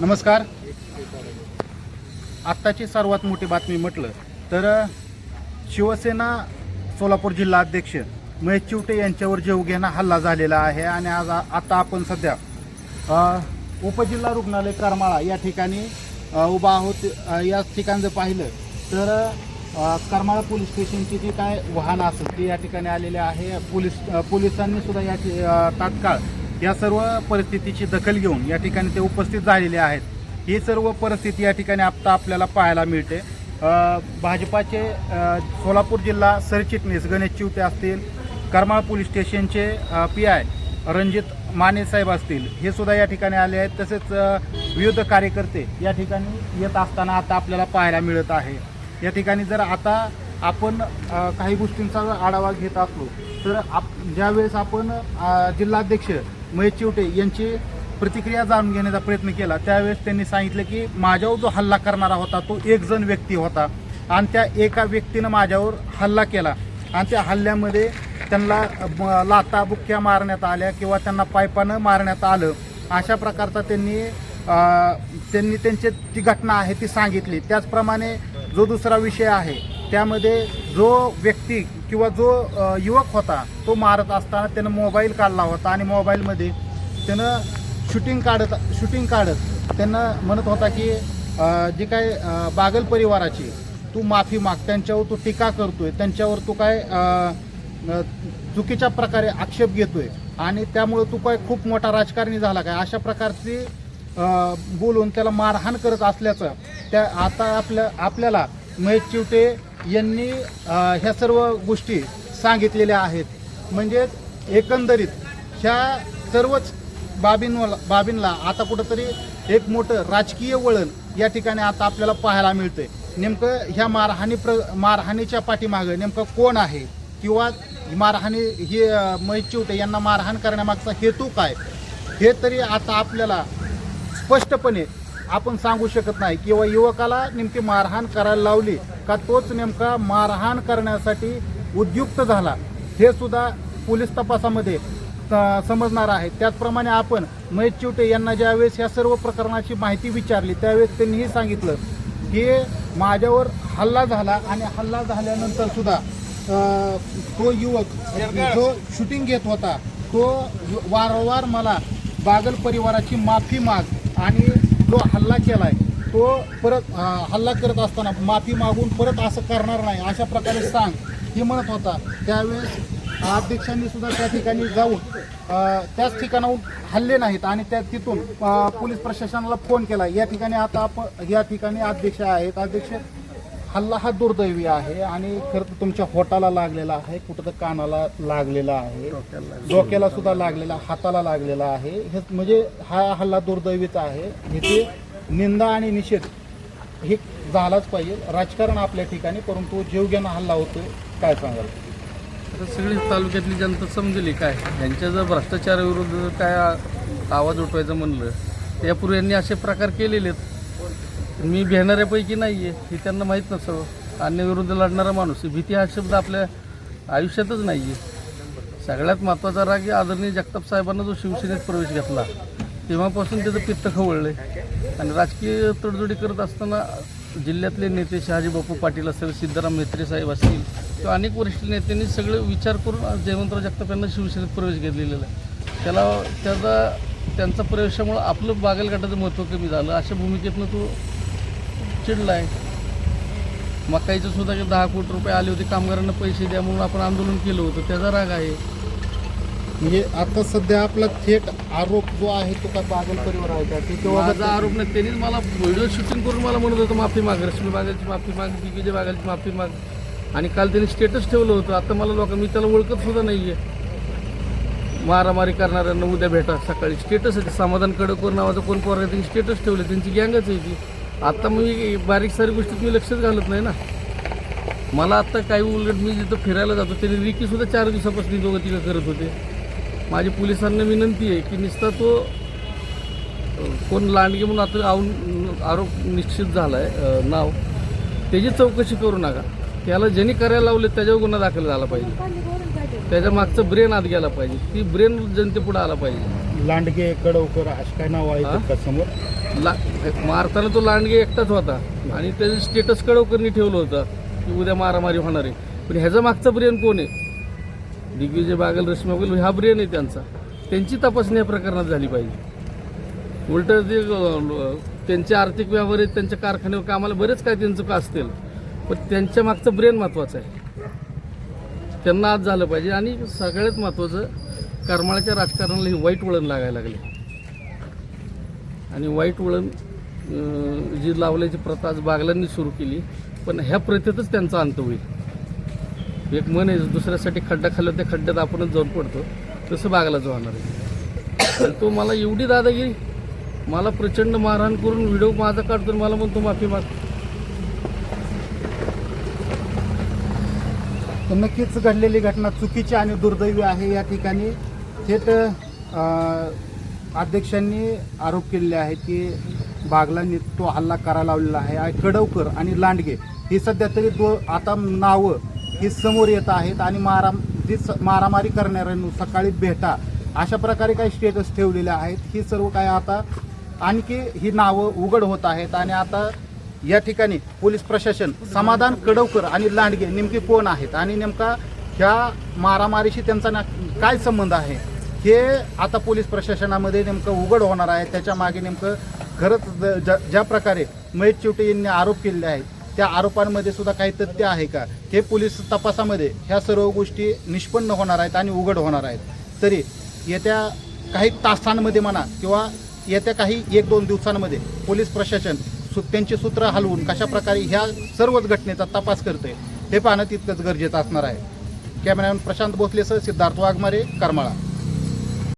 नमस्कार. आत्ताची सर्वात मोठी बातमी म्हटलं तर शिवसेना सोलापूर जिल्हा अध्यक्ष महेश चिवटे यांच्यावर जेवघेना हल्ला झालेला आहे आणि आज आता आपण सध्या उपजिल्हा रुग्णालय करमाळा या ठिकाणी उभा आहोत या ठिकाण जर पाहिलं तर करमाळा पोलीस स्टेशनची जी काय वाहनं असेल ती या ठिकाणी आलेले आहे. पोलीस पोलिसांनी सुद्धा या ठि- तात्काळ या सर्व परिस्थितीची दखल घेऊन या ठिकाणी ते उपस्थित झालेले आहेत. ही सर्व परिस्थिती या ठिकाणी आता आपल्याला पाहायला मिळते. भाजपाचे सोलापूर जिल्हा सरचिटणीस गणेश चिवते असतील करमाळ पोलीस स्टेशनचे पी आय रणजित माने साहेब असतील हे सुद्धा या ठिकाणी आले आहेत. तसेच विविध कार्यकर्ते या ठिकाणी येत असताना आता आपल्याला पाहायला मिळत आहे. या ठिकाणी जर आता आपण काही गोष्टींचा आढावा घेत असलो तर आप ज्यावेळेस आपण जिल्हाध्यक्ष महेश चिवटे यांची प्रतिक्रिया जाणून घेण्याचा प्रयत्न केला. त्यावेळेस त्यांनी सांगितलं की माझ्यावर जो हल्ला करणारा होता तो एक जण व्यक्ती होता. आणि त्या एका व्यक्तीनं माझ्यावर हल्ला केला. आणि त्या हल्ल्यामध्ये त्यांना लाता बुक्क्या मारण्यात आल्या किंवा त्यांना पायपानं मारण्यात आलं. अशा प्रकारचा त्यांनी त्यांनी त्यांची जी घटना आहे ती सांगितली. त्याचप्रमाणे जो दुसरा विषय आहे त्यामध्ये जो व्यक्ती किंवा जो युवक होता तो मारत असताना त्यानं मोबाईल काढला होता आणि मोबाईलमध्ये त्यानं शूटिंग काढत शूटिंग काढत त्यांना म्हणत होता की जे काय बागल परिवाराची तू माफी माग त्यांच्यावर तू टीका करतोय त्यांच्यावर तू काय चुकीच्या प्रकारे आक्षेप घेतोय आणि त्यामुळे तू काय खूप मोठा राजकारणी झाला काय? अशा प्रकारची बोलून त्याला मारहाण करत असल्याचं त्या आता आपल्या आपल्याला महेश चिवटे यांनी ह्या सर्व गोष्टी सांगितलेल्या आहेत. म्हणजेच एकंदरीत ह्या सर्वच बाबींवर बाबींना आता कुठंतरी एक मोठं राजकीय वळण या ठिकाणी आता आपल्याला पाहायला मिळतंय. नेमकं ह्या मारहाणी प्र मारहाणीच्या पाठीमागं नेमकं कोण आहे? किंवा मारहाणी ही अ, महेश चिवटे यांना मारहाण करण्यामागचा हेतू काय? हे तरी आता आपल्याला स्पष्टपणे आपण सांगू शकत नाही. किंवा युवकाला नेमकी मारहाण करायला लावली का तोच नेमका मारहाण करण्यासाठी उद्युक्त झाला हे सुद्धा पोलीस तपासामध्ये समजणार आहे. त्याचप्रमाणे आपण महेश चिवटे यांना ज्यावेळेस या सर्व प्रकरणाची माहिती विचारली त्यावेळेस त्यांनीही सांगितलं की माझ्यावर हल्ला झाला आणि हल्ला झाल्यानंतर सुद्धा तो युवक जो शूटिंग घेत होता तो वारंवार मला बागल परिवाराची माफी माग आणि जो हल्ला केलाय तो परत हल्ला करत असताना माफी मागून परत असं करणार नाही अशा प्रकारे सांग हे म्हणत होता. त्यावेळेस अध्यक्षांनी सुद्धा त्या ठिकाणी जाऊन त्याच ठिकाणाहून हल्ले नाहीत आणि त्या तिथून पोलीस प्रशासनाला फोन केला. या ठिकाणी आता आपण या ठिकाणी अध्यक्ष आहेत. अध्यक्ष हल्ला हा दुर्दैवी आहे आणि खरं तर तुमच्या होटाला लागलेला आहे कुठं तर कानाला लागलेला आहे डोक्याला सुद्धा लागलेला हाताला लागलेला आहे. हे म्हणजे हा हल्ला दुर्दैवीच आहे. इथे निंदा आणि निषेध हे झालाच पाहिजे. राजकारण आपल्या ठिकाणी परंतु जीवघेणा हल्ला होतोय काय सांगाल? आता सगळी तालुक्यातली जनता समजली काय? यांच्या जर भ्रष्टाचाराविरुद्ध जर काय आवाज उठवायचं म्हणलं यापूर्वी यांनी असे प्रकार केलेले आहेत मी भेणाऱ्यापैकी नाही आहे हे त्यांना माहीत नसावं. अन्याविरुद्ध लढणारा माणूस भीती हा शब्द आपल्या आयुष्यातच नाही आहे सगळ्यात महत्त्वाचा राग की आदरणीय जगताप साहेबांना जो शिवसेनेत प्रवेश घेतला. तेव्हापासून त्याचं पित्त खवळलं आहे आणि राजकीय तडजोडी करत असताना जिल्ह्यातले नेते शहाजी बापू पाटील असेल सिद्धाराम म्हेत्रे साहेब असतील किंवा अनेक वरिष्ठ नेत्यांनी सगळे विचार करून जयवंतराव जगताप यांना शिवसेनेत प्रवेश घेतलेला आहे. त्याला त्याचा त्यांचा प्रवेशामुळं आपलं बागलघाटाचं महत्त्व कमी झालं. अशा भूमिकेतनं तो चिडला आहे. मकाईचं सुद्धा की दहा कोटी रुपये आले होते कामगारांना पैसे द्या म्हणून आपण आंदोलन केलं होतं त्याचा राग आहे. म्हणजे आता सध्या आपला थेट आरोप जो आहे तो का बागल परिवार आहे का? ते माझा आरोप नाही त्यांनीच मला व्हिडिओ शूटिंग करून मला म्हणत होतं माफी माग रश्मी बागाची माफी माग दिग्विजय बागाची माफी माग. आणि काल त्यांनी स्टेटस ठेवलं होतं आता मला लोक मी त्याला ओळखत सुद्धा नाही आहे मारामारी करणाऱ्यांना उद्या भेटा सकाळी स्टेटस आहे ते समाधान कडकोर नावाचं कोण पोर त्यांनी स्टेटस ठेवले त्यांची गँगच आहे ती. आता मी बारीक सारी गोष्टीत मी लक्षच घालत नाही ना. मला आत्ता काही उलट मी जिथं फिरायला जातो त्यांनी रिकी सुद्धा चार दिवसापासून दोघं तिघं करत होते. माझी पोलिसांना विनंती आहे की नुसता तो कोण लांडगे म्हणून आता आऊन आरोप निश्चित झाला आहे नाव त्याची चौकशी करू नका. त्याला ज्यांनी करायला लावले त्याच्यावर गुन्हा दाखल झाला पाहिजे. त्याच्या मागचं ब्रेन आत गेला पाहिजे. ती ब्रेन जनतेपुढे आला पाहिजे. लांडगे कडवकर अशी काय नाव हा? का समोर ला मारताना तो लांडगे एकटाच होता. आणि त्याचं स्टेटस कडवकरणी ठेवलं होतं की उद्या मारामारी होणार आहे. पण ह्याचा मागचा ब्रेन कोण आहे? दिग्विजय बागल रश्मी बागल हा ब्रेन आहे त्यांचा. त्यांची तपासणी या प्रकरणात झाली पाहिजे. उलट जे त्यांचे आर्थिक व्यवहार आहेत त्यांच्या कारखान्यावर कामाला बरेच काय त्यांचं का असतील. पण त्यांच्या मागचं ब्रेन महत्त्वाचं आहे. त्यांना आज झालं पाहिजे. आणि सगळ्यात महत्त्वाचं करमाळ्याच्या राजकारणाला हे वाईट वळण लागायला लागले. आणि वाईट वळण जी लावल्याची प्रथा आज बागलांनी सुरू केली पण ह्या प्रथेतच त्यांचा अंत होईल. एक मन आहे दुसऱ्यासाठी खड्डा खाल्ला त्या खड्ड्यात आपणच जाऊन पडतो तसं बागलाचं होणार आहे. तो मला एवढी दादागिरी मला प्रचंड मारहाण करून व्हिडिओ माझा काढतो मला म्हणतो माफी माग. नक्कीच घडलेली घटना चुकीची आणि दुर्दैवी आहे या ठिकाणी. थेट अध्यक्षांनी आरोप केलेले आहेत की बागलांनी तो हल्ला करा लावलेला आहे. कडवकर आणि लांडगे ही सध्या तरी दो आता नावं ही समोर येत आहेत आणि मारा जी स- मारामारी करणाऱ्यांना सकाळी भेटा अशा प्रकारे काही स्टेटस ठेवलेले आहेत. ही सर्व काय आता आणखी ही नावं उघड होत आहेत आणि आता या ठिकाणी पोलीस प्रशासन समाधान कडवकर आणि लांडगे नेमके कोण आहेत आणि नेमका ह्या मारामारीशी त्यांचा ना काय संबंध आहे? हे आता पोलीस प्रशासनामध्ये नेमकं उघड होणार आहे. त्याच्यामागे नेमकं खरंच ज- ज्या- ज्या प्रकारे महेश चिवटे यांनी आरोप केलेले आहेत त्या आरोपांमध्ये सुद्धा काही तथ्य आहे का? हे पोलीस तपासामध्ये ह्या सर्व गोष्टी निष्पन्न होणार आहेत आणि उघड होणार आहेत. तरी येत्या काही तासांमध्ये म्हणा किंवा येत्या काही एक दोन दिवसांमध्ये पोलीस प्रशासन सु त्यांची सूत्र हलवून कशा प्रकारे ह्या सर्वच घटनेचा तपास करते हे पाहणं तितकंच गरजेचं असणार आहे. कॅमेरामॅन प्रशांत भोसलेसह सिद्धार्थ वाघमारे करमाळा.